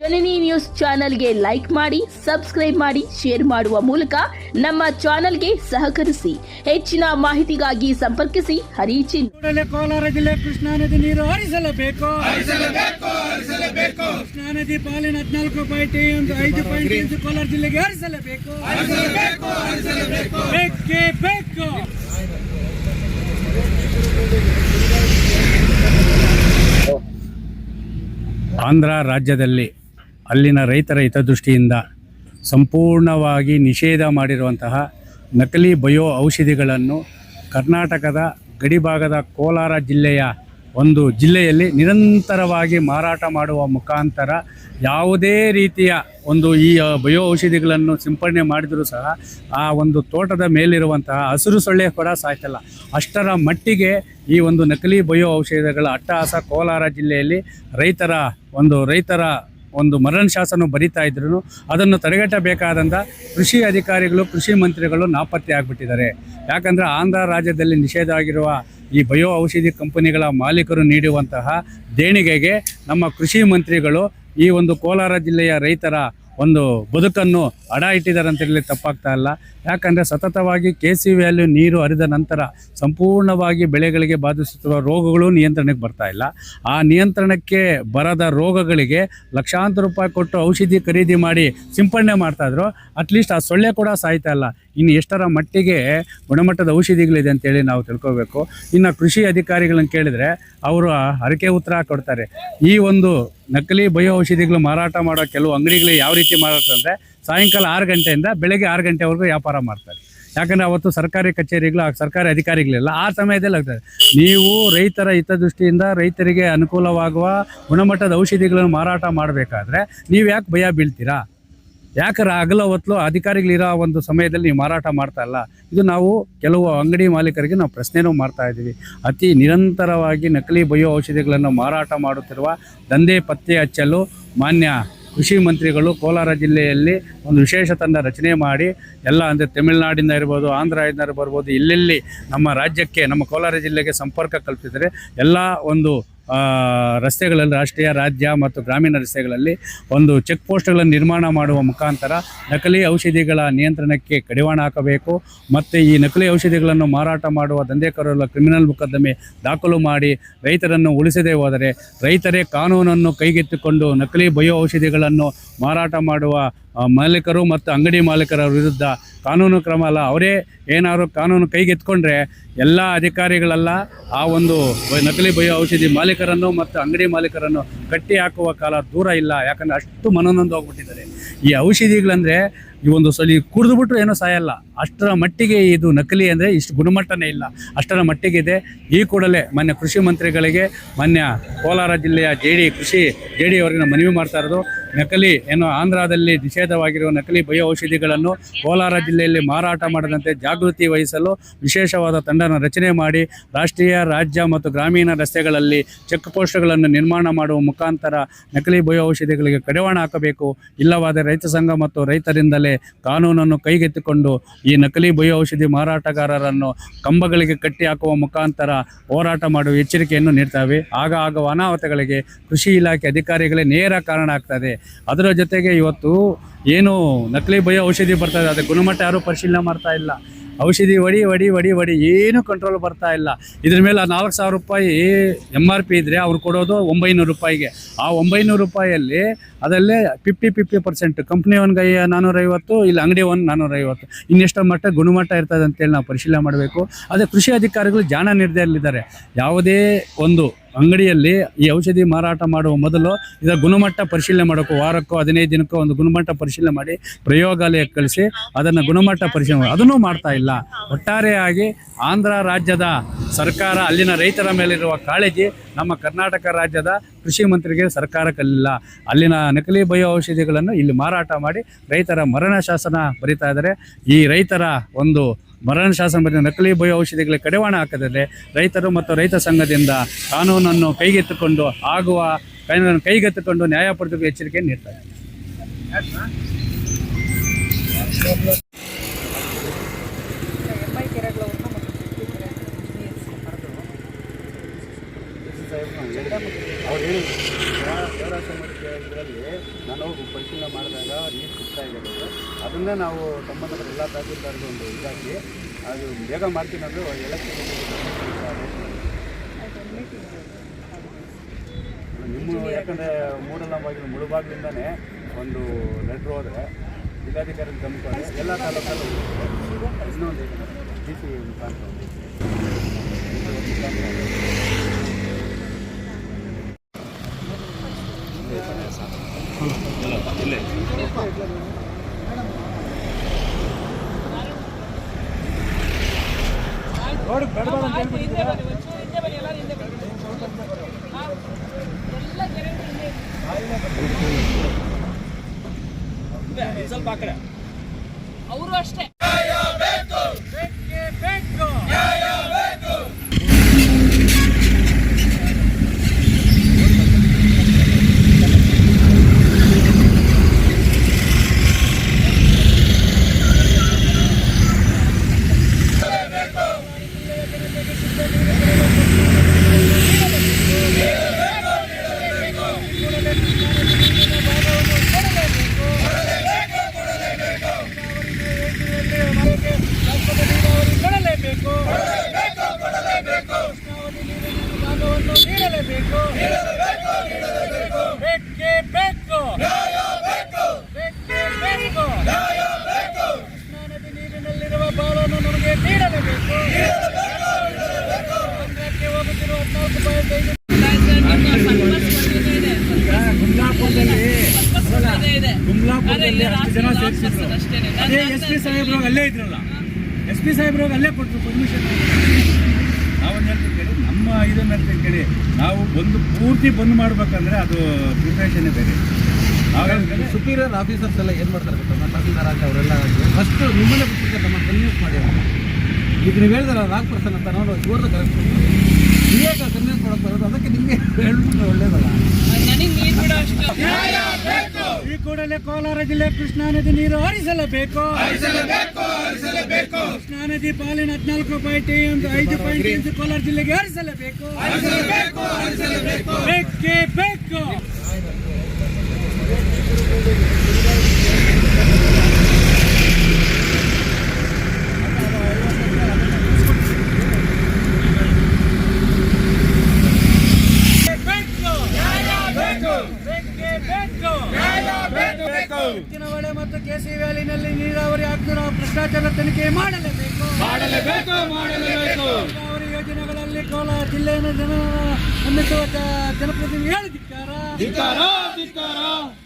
ಜನನಿ news ಚಾನೆಲ್ಗೆ like ಮಾಡಿ subscribe ಮಾಡಿ ಶೇರ್ ಮಾಡುವ ಮೂಲಕ ನಮ್ಮ ಚಾನೆಲ್ಗೆ ಸಹಕರಿಸಿ. ಹೆಚ್ಚಿನ ಮಾಹಿತಿಗಾಗಿ ಸಂಪರ್ಕಿಸಿ. ಹರಿಚಿನ್ ಕೂಡಲೇ ಕೋಲಾರ ಜಿಲ್ಲೆ ಕೃಷ್ಣಾ ನದಿ ನೀರು ಹರಿಸಲೇಬೇಕು. ಕೃಷ್ಣಾ ನದಿ ಪಾಲಿನ ಹದಿನಾಲ್ಕು ಪಾಯಿಂಟ್ ಒಂದು ಐದು ಪಾಯಿಂಟ್ ಐದು ಕೋಲಾರ ಜಿಲ್ಲೆಗೆ ಹರಿಸಲೇಬೇಕು. ಬೇಕೇ ಬೇಕು. ಆಂಧ್ರ ರಾಜ್ಯದಲ್ಲಿ ಅಲ್ಲಿನ ರೈತರ ಹಿತದೃಷ್ಟಿಯಿಂದ ಸಂಪೂರ್ಣವಾಗಿ ನಿಷೇಧ ಮಾಡಿರುವಂತಹ ನಕಲಿ ಬಯೋ ಔಷಧಿಗಳನ್ನು ಕರ್ನಾಟಕದ ಗಡಿಭಾಗದ ಕೋಲಾರ ಜಿಲ್ಲೆಯ ಒಂದು ಜಿಲ್ಲೆಯಲ್ಲಿ ನಿರಂತರವಾಗಿ ಮಾರಾಟ ಮಾಡುವ ಮುಖಾಂತರ ಯಾವುದೇ ರೀತಿಯ ಒಂದು ಈ ಬಯೋ ಔಷಧಿಗಳನ್ನು ಸಿಂಪಡಣೆ ಮಾಡಿದರೂ ಸಹ ಆ ಒಂದು ತೋಟದ ಮೇಲಿರುವಂತಹ ಹಸಿರು ಸೊಳ್ಳೆ ಕೂಡ ಸಾಯ್ತಲ್ಲ. ಅಷ್ಟರ ಮಟ್ಟಿಗೆ ಈ ಒಂದು ನಕಲಿ ಬಯೋ ಔಷಧಿಗಳ ಅಟ್ಟಹಾಸ ಕೋಲಾರ ಜಿಲ್ಲೆಯಲ್ಲಿ ರೈತರ ಒಂದು ರೈತರ ಒಂದು ಮರಣ ಶಾಸನ ಬರಿತಾ ಇದ್ರು ಅದನ್ನು ತಡೆಗಟ್ಟಬೇಕಾದಂಥ ಕೃಷಿ ಅಧಿಕಾರಿಗಳು, ಕೃಷಿ ಮಂತ್ರಿಗಳು ನಾಪತ್ತೆ ಆಗಿಬಿಟ್ಟಿದ್ದಾರೆ. ಯಾಕಂದರೆ ಆಂಧ್ರ ರಾಜ್ಯದಲ್ಲಿ ನಿಷೇಧ ಆಗಿರುವ ಈ ಬಯೋ ಔಷಧಿ ಕಂಪನಿಗಳ ಮಾಲೀಕರು ನೀಡುವಂತಹ ದೇಣಿಗೆಗೆ ನಮ್ಮ ಕೃಷಿ ಮಂತ್ರಿಗಳು ಈ ಒಂದು ಕೋಲಾರ ಜಿಲ್ಲೆಯ ರೈತರ ಒಂದು ಬದುಕನ್ನು ಅಡ ಇಟ್ಟಿದ್ದಾರೆ ಅಂತ ಹೇಳಿ ತಪ್ಪಾಗ್ತಾ ಇಲ್ಲ. ಯಾಕಂದರೆ ಸತತವಾಗಿ ಕೆ ಸಿ ವ್ಯಾಲ್ಯೂ ನೀರು ಹರಿದ ನಂತರ ಸಂಪೂರ್ಣವಾಗಿ ಬೆಳೆಗಳಿಗೆ ಬಾಧಿಸುತ್ತಿರುವ ರೋಗಗಳು ನಿಯಂತ್ರಣಕ್ಕೆ ಬರ್ತಾ ಇಲ್ಲ. ಆ ನಿಯಂತ್ರಣಕ್ಕೆ ಬರದ ರೋಗಗಳಿಗೆ ಲಕ್ಷಾಂತರ ರೂಪಾಯಿ ಕೊಟ್ಟು ಔಷಧಿ ಖರೀದಿ ಮಾಡಿ ಸಿಂಪಡಣೆ ಮಾಡ್ತಾಯಿದ್ರು ಅಟ್ಲೀಸ್ಟ್ ಆ ಸೊಳ್ಳೆ ಕೂಡ ಸಾಯ್ತಾ ಇಲ್ಲ. ಇನ್ನು ಎಷ್ಟರ ಮಟ್ಟಿಗೆ ಗುಣಮಟ್ಟದ ಔಷಧಿಗಳಿದೆ ಅಂತೇಳಿ ನಾವು ತಿಳ್ಕೊಬೇಕು. ಇನ್ನು ಕೃಷಿ ಅಧಿಕಾರಿಗಳನ್ನು ಕೇಳಿದರೆ ಅವರು ಹರಕೆ ಉತ್ತರ ಕೊಡ್ತಾರೆ. ಈ ಒಂದು ನಕಲಿ ಬಯೋ ಔಷಧಿಗಳು ಮಾರಾಟ ಮಾಡೋ ಕೆಲವು ಅಂಗಡಿಗಳು ಯಾವ ರೀತಿ ಮಾರಾಟ ಅಂದರೆ ಸಾಯಂಕಾಲ ಆರು ಗಂಟೆಯಿಂದ ಬೆಳಗ್ಗೆ ಆರು ಗಂಟೆವರೆಗೂ ವ್ಯಾಪಾರ ಮಾಡ್ತಾರೆ. ಯಾಕಂದರೆ ಅವತ್ತು ಸರ್ಕಾರಿ ಕಚೇರಿಗಳು, ಆ ಸರ್ಕಾರಿ ಅಧಿಕಾರಿಗಳಿಲ್ಲ. ಆ ಸಮಯದಲ್ಲಿ ಆಗ್ತದೆ. ನೀವು ರೈತರ ಹಿತದೃಷ್ಟಿಯಿಂದ ರೈತರಿಗೆ ಅನುಕೂಲವಾಗುವ ಗುಣಮಟ್ಟದ ಔಷಧಿಗಳನ್ನು ಮಾರಾಟ ಮಾಡಬೇಕಾದ್ರೆ ನೀವು ಯಾಕೆ ಭಯ ಬೀಳ್ತೀರಾ? ಯಾಕಂದ್ರೆ ಹಗಲ ಹೊತ್ತು ಅಧಿಕಾರಿಗಳಿರೋ ಒಂದು ಸಮಯದಲ್ಲಿ ನೀವು ಮಾರಾಟ ಮಾಡ್ತಾ ಇಲ್ಲ. ಇದು ನಾವು ಕೆಲವು ಅಂಗಡಿ ಮಾಲೀಕರಿಗೆ ನಾವು ಪ್ರಶ್ನೆನೂ ಮಾಡ್ತಾ ಇದ್ದೀವಿ. ಅತಿ ನಿರಂತರವಾಗಿ ನಕಲಿ ಬಯೋ ಔಷಧಿಗಳನ್ನು ಮಾರಾಟ ಮಾಡುತ್ತಿರುವ ದಂಧೆ ಪತ್ತೆ ಹಚ್ಚಲು ಮಾನ್ಯ ಕೃಷಿ ಮಂತ್ರಿಗಳು ಕೋಲಾರ ಜಿಲ್ಲೆಯಲ್ಲಿ ಒಂದು ವಿಶೇಷ ತಂಡ ರಚನೆ ಮಾಡಿ, ಎಲ್ಲ ಅಂದರೆ ತಮಿಳುನಾಡಿಂದ ಇರ್ಬೋದು, ಆಂಧ್ರದಿಂದ ಬರ್ಬೋದು, ಇಲ್ಲೆಲ್ಲಿ ನಮ್ಮ ರಾಜ್ಯಕ್ಕೆ, ನಮ್ಮ ಕೋಲಾರ ಜಿಲ್ಲೆಗೆ ಸಂಪರ್ಕ ಕಲ್ಪಿಸಿದರೆ ಎಲ್ಲ ಒಂದು ರಸ್ತೆಗಳಲ್ಲಿ ರಾಷ್ಟ್ರೀಯ, ರಾಜ್ಯ ಮತ್ತು ಗ್ರಾಮೀಣ ರಸ್ತೆಗಳಲ್ಲಿ ಒಂದು ಚೆಕ್ ಪೋಸ್ಟ್ಗಳನ್ನು ನಿರ್ಮಾಣ ಮಾಡುವ ಮುಖಾಂತರ ನಕಲಿ ಔಷಧಿಗಳ ನಿಯಂತ್ರಣಕ್ಕೆ ಕಡಿವಾಣ ಹಾಕಬೇಕು ಮತ್ತು ಈ ನಕಲಿ ಔಷಧಿಗಳನ್ನು ಮಾರಾಟ ಮಾಡುವ ದಂಧೆಕೋರರ ಕ್ರಿಮಿನಲ್ ಮೊಕದ್ದಮೆ ದಾಖಲು ಮಾಡಿ ರೈತರನ್ನು ಉಳಿಸದೇ ಹೋದರೆ ರೈತರೇ ಕಾನೂನನ್ನು ಕೈಗೆತ್ತಿಕೊಂಡು ನಕಲಿ ಬಯೋ ಔಷಧಿಗಳನ್ನು ಮಾರಾಟ ಮಾಡುವ ಮಾಲೀಕರು ಮತ್ತು ಅಂಗಡಿ ಮಾಲೀಕರ ವಿರುದ್ಧ ಕಾನೂನು ಕ್ರಮ ಅಲ್ಲ. ಅವರೇ ಏನಾದ್ರು ಕಾನೂನು ಕೈಗೆತ್ಕೊಂಡ್ರೆ ಎಲ್ಲ ಅಧಿಕಾರಿಗಳೆಲ್ಲ ಆ ಒಂದು ನಕಲಿ ಬಯೋ ಔಷಧಿ ಮಾಲೀಕರನ್ನು ಮತ್ತು ಅಂಗಡಿ ಮಾಲೀಕರನ್ನು ಕಟ್ಟಿ ಹಾಕುವ ಕಾಲ ದೂರ ಇಲ್ಲ. ಯಾಕಂದರೆ ಅಷ್ಟು ಮನನೊಂದು ಹೋಗ್ಬಿಟ್ಟಿದ್ದಾರೆ ಈ ಔಷಧಿಗಳಂದರೆ ಈ ಒಂದು ಸಲ ಕುಡಿದ್ಬಿಟ್ರು ಏನೂ ಸಾಯಲ್ಲ. ಅಷ್ಟರ ಮಟ್ಟಿಗೆ ಇದು ನಕಲಿ ಅಂದರೆ ಇಷ್ಟು ಗುಣಮಟ್ಟನೇ ಇಲ್ಲ. ಅಷ್ಟರ ಮಟ್ಟಿಗಿದೆ ಈ ಕೂಡಲೇ ಮಾನ್ಯ ಕೃಷಿ ಮಂತ್ರಿಗಳಿಗೆ ಮಾನ್ಯ ಕೋಲಾರ ಜಿಲ್ಲೆಯ ಜೆ ಕೃಷಿ, ಜೆ ಡಿ ಮನವಿ ಮಾಡ್ತಾ ಇರೋದು. ನಕಲಿ ಏನು ಆಂಧ್ರದಲ್ಲಿ ನಿಷೇಧವಾಗಿರುವ ನಕಲಿ ಬಯೋ ಔಷಧಿಗಳನ್ನು ಕೋಲಾರ ಜಿಲ್ಲೆಯಲ್ಲಿ ಮಾರಾಟ ಮಾಡದಂತೆ ಜಾಗೃತಿ ವಹಿಸಲು ವಿಶೇಷವಾದ ತಂಡನ ರಚನೆ ಮಾಡಿ ರಾಷ್ಟ್ರೀಯ, ರಾಜ್ಯ ಮತ್ತು ಗ್ರಾಮೀಣ ರಸ್ತೆಗಳಲ್ಲಿ ಚೆಕ್ ಪೋಸ್ಟ್ಗಳನ್ನು ನಿರ್ಮಾಣ ಮಾಡುವ ಮುಖಾಂತರ ನಕಲಿ ಬಯೋ ಔಷಧಿಗಳಿಗೆ ಕಡಿವಾಣ ಹಾಕಬೇಕು. ಇಲ್ಲವಾದ ರೈತ ಸಂಘ ಮತ್ತು ರೈತರಿಂದಲೇ ಕಾನೂನನ್ನು ಕೈಗೆತ್ತಿಕೊಂಡು ಈ ನಕಲಿ ಬಯೋ ಔಷಧಿ ಮಾರಾಟಗಾರರನ್ನು ಕಂಬಗಳಿಗೆ ಕಟ್ಟಿ ಹಾಕುವ ಮುಖಾಂತರ ಹೋರಾಟ ಮಾಡುವ ಎಚ್ಚರಿಕೆಯನ್ನು ನೀಡ್ತವೆ. ಆಗ ಆಗುವ ಅನಾಹುತಗಳಿಗೆ ಕೃಷಿ ಇಲಾಖೆ ಅಧಿಕಾರಿಗಳೇ ನೇರ ಕಾರಣ ಆಗ್ತದೆ. ಅದರ ಜೊತೆಗೆ ಇವತ್ತು ಏನು ನಕಲಿ ಭಯ ಔಷಧಿ ಬರ್ತಾ ಇದೆ ಅದರ ಗುಣಮಟ್ಟ ಯಾರೂ ಪರಿಶೀಲನೆ ಮಾಡ್ತಾ ಇಲ್ಲ. ಔಷಧಿ ಹೊಡಿ ಹೊಡಿ ಹೊಡಿ ಹೊಡಿ, ಏನು ಕಂಟ್ರೋಲ್ ಬರ್ತಾ ಇಲ್ಲ. ಇದ್ರ ಮೇಲೆ ನಾಲ್ಕು ಸಾವಿರ ರೂಪಾಯಿ ಎಂ ಆರ್ ಪಿ ಇದ್ದರೆ ಅವ್ರು ಕೊಡೋದು ಒಂಬೈನೂರು ರೂಪಾಯಿಗೆ. ಆ ಒಂಬೈನೂರು ರೂಪಾಯಿಯಲ್ಲಿ ಅದಲ್ಲೇ ಫಿಫ್ಟಿ ಫಿಫ್ಟಿ ಪರ್ಸೆಂಟ್ ಕಂಪ್ನಿ ಒಂದು ಗೈ ನಾನ್ನೂರೈವತ್ತು ಇಲ್ಲ ಅಂಗಡಿ ಒಂದು ನಾನ್ನೂರೈವತ್ತು ಇನ್ನೆಷ್ಟೋ ಮಟ್ಟ ಗುಣಮಟ್ಟ ಇರ್ತದೆ ಅಂತೇಳಿ ನಾವು ಪರಿಶೀಲನೆ ಮಾಡಬೇಕು. ಅದೇ ಕೃಷಿ ಅಧಿಕಾರಿಗಳು ಜಾಣ ನಿರ್ದಯಲ್ಲಿದ್ದಾರೆ ಯಾವುದೇ ಒಂದು ಅಂಗಡಿಯಲ್ಲಿ ಈ ಔಷಧಿ ಮಾರಾಟ ಮಾಡುವ ಮೊದಲು ಇದರ ಗುಣಮಟ್ಟ ಪರಿಶೀಲನೆ ಮಾಡಬೇಕು ವಾರಕ್ಕೂ, ಹದಿನೈದು ದಿನಕ್ಕೋ ಒಂದು ಗುಣಮಟ್ಟ ಪರಿಶೀಲನೆ ಮಾಡಿ ಪ್ರಯೋಗಾಲಯಕ್ಕೆ ಕಳಿಸಿ ಅದನ್ನು ಗುಣಮಟ್ಟ ಪರಿಶೀಲನೆ ಅದನ್ನೂ ಮಾಡ್ತಾ ಇಲ್ಲ. ಒಟ್ಟಾರೆಯಾಗಿ ಆಂಧ್ರ ರಾಜ್ಯದ ಸರ್ಕಾರ, ಅಲ್ಲಿನ ರೈತರ ಮೇಲಿರುವ ಕಾಳಜಿ ನಮ್ಮ ಕರ್ನಾಟಕ ರಾಜ್ಯದ ಕೃಷಿ ಮಂತ್ರಿಗೆ ಸರ್ಕಾರ ಕಲಿಲ್ಲ. ಅಲ್ಲಿನ ನಕಲಿ ಬಯೋ ಔಷಧಿಗಳನ್ನು ಇಲ್ಲಿ ಮಾರಾಟ ಮಾಡಿ ರೈತರ ಮರಣ ಶಾಸನ ಬರಿತಾ ಇದ್ದಾರೆ. ಈ ರೈತರ ಒಂದು ಮರಣ ಶಾಸನ ಬರೆದ ನಕಲಿ ಬಯೋ ಔಷಧಿಗಳಿಗೆ ಕಡಿವಾಣ ಹಾಕದಿದ್ರೆ ರೈತರು ಮತ್ತು ರೈತ ಸಂಘದಿಂದ ಕಾನೂನನ್ನು ಕೈಗೆತ್ತಿಕೊಂಡು ಆಗುವ, ಕಾನೂನನ್ನು ಕೈಗೆತ್ತಿಕೊಂಡು ನ್ಯಾಯ ಪಡೆದು ಎಚ್ಚರಿಕೆ ನೀಡ್ತಾರೆ ಅವ್ರು ಹೇಳಿ ಮಡಿಕೆ ಇದರಲ್ಲಿ ನಾನು ಪರಿಶೀಲನೆ ಮಾಡಿದಾಗ ನೀರು ಸಿಗ್ತಾ ಇದೆ. ಅದನ್ನೇ ನಾವು ಸಂಬಂಧಪಟ್ಟ ಎಲ್ಲ ತಹಸೀಲ್ದಾರ್ಗೆ ಒಂದು ಇದಾಗಿ ಅದು ಬೇಗ ಮಾಡ್ತೀನಿ ಅಂದರೆ ಎಲೆಕ್ಷನ್ ನಿಮ್ಮ ಯಾಕಂದರೆ ಮೂಡಲವಾಗಿ ಮುಳುಬಾಗ್ಲಿಂದನೇ ಒಂದು ಲೆಟ್ರ್ ಹೋದರೆ ಜಿಲ್ಲಾಧಿಕಾರಿ ಗಮನಿಸಿದ್ರೆ ಎಲ್ಲ ತಾಲೂಕಲ್ಲೂ ಇನ್ನೊಂದು ಡಿ ಸಿ ಮುಖಾಂತರ. ನೋಡಿ ಬೇಡ ಅಂತ ಹೇಳ್ಬಿಟ್ಟಿದ್ದೀರಾ? ಅವರು ಅಷ್ಟೇ. ಬೇಕೇ. ಕೃಷ್ಣಾ ನದಿ ನೀರಿನಲ್ಲಿರುವ ಬಾಳನ್ನು ನಮಗೆ ನೀಡಲೇಬೇಕು. ಸಂಘಕ್ಕೆ ಹೋಗುತ್ತಿರುವ ಹದಿನಾಲ್ಕು ಪಾಯಿಂಟ್ ಐದು ಅದೇ ಎಸ್ ಪಿ ಸಾಹೇಬ್ರು ಅಲ್ಲೇ ಇದ್ರಲ್ಲ. ಎಸ್ ಪಿ ಸಾಹೇಬ್ರು ಅಲ್ಲೇ ಕೊಟ್ಟರು ಪರ್ಮಿಷನ್ ನಾವೊಂದು ಹೇಳ್ತೀವಿ ಕೇಳಿ ನಮ್ಮ ಇದನ್ನ ಕೇಳಿ ನಾವು ಬಂದು ಪೂರ್ತಿ ಬಂದ್ ಮಾಡ್ಬೇಕಂದ್ರೆ ಅದು ಪ್ರಿಪ್ರೇಷನ್ನೇ ಬೇರೆ. ಸುಪೀರಿಯರ್ ಆಫೀಸರ್ಸ್ ಎಲ್ಲ ಏನು ಮಾಡ್ತಾರೆ ಗೊತ್ತಾ? ತಹಸೀಲ್ದಾರ್ ಅಂತ ಅವರೆಲ್ಲ ಫಸ್ಟ್ ನಿಮ್ಮನ್ನೇ ಬಿಟ್ಟಿರ್ತಾರೆ ನಮ್ಮ ಕನ್ವಿನ್ಸ್ ಮಾಡಿ. ಈಗ ನೀವು ಹೇಳಿದ್ರೆ ರಾಗ್ ಪರ್ಸನ್ ಅಂತ ನಾನು ಇವ್ರದ್ದು ಕರೆಕ್ಟ್ ನೀವೇ ಕನ್ವಿನ್ಸ್ ಮಾಡೋಕೆ ಬರೋದು ಅದಕ್ಕೆ ನಿಮಗೆ ಹೇಳ್ಬಿಟ್ರೆ ಒಳ್ಳೇದಲ್ಲ. ಈ ಕೂಡಲೇ ಕೋಲಾರ ಜಿಲ್ಲೆ ಕೃಷ್ಣಾ ನದಿ ನೀರು ಹರಿಸಲೇಬೇಕು. ಕೃಷ್ಣಾ ನದಿ ಪಾಲಿನ ಹದಿನಾಲ್ಕು ಪಾಯಿಂಟ್ ಒಂದು ಐದು ಪಾಯಿಂಟ್ ಕೋಲಾರ ಜಿಲ್ಲೆಗೆ ಹರಿಸಲೇಬೇಕು! ಬೇಕೇ ಬೇಕು. ಉದ್ದಿನವಳೆ ಮತ್ತು ಕೆಸಿ ವ್ಯಾಲಿನಲ್ಲಿ ನೀರಾವರಿ ಆಗ್ತಿರೋ ಭ್ರಷ್ಟಾಚಾರ ತನಿಖೆ ಮಾಡಲೇಬೇಕು. ಮಾಡಲೇಬೇಕು ಮಾಡಲೇಬೇಕು. ನೀರಾವರಿ ಯೋಜನೆಗಳಲ್ಲಿ ಕೋಲಾರ ಜಿಲ್ಲೆಯನ್ನು ಜನ ಹೊಂದಿಸುವ ಜ- Ficará, ficará.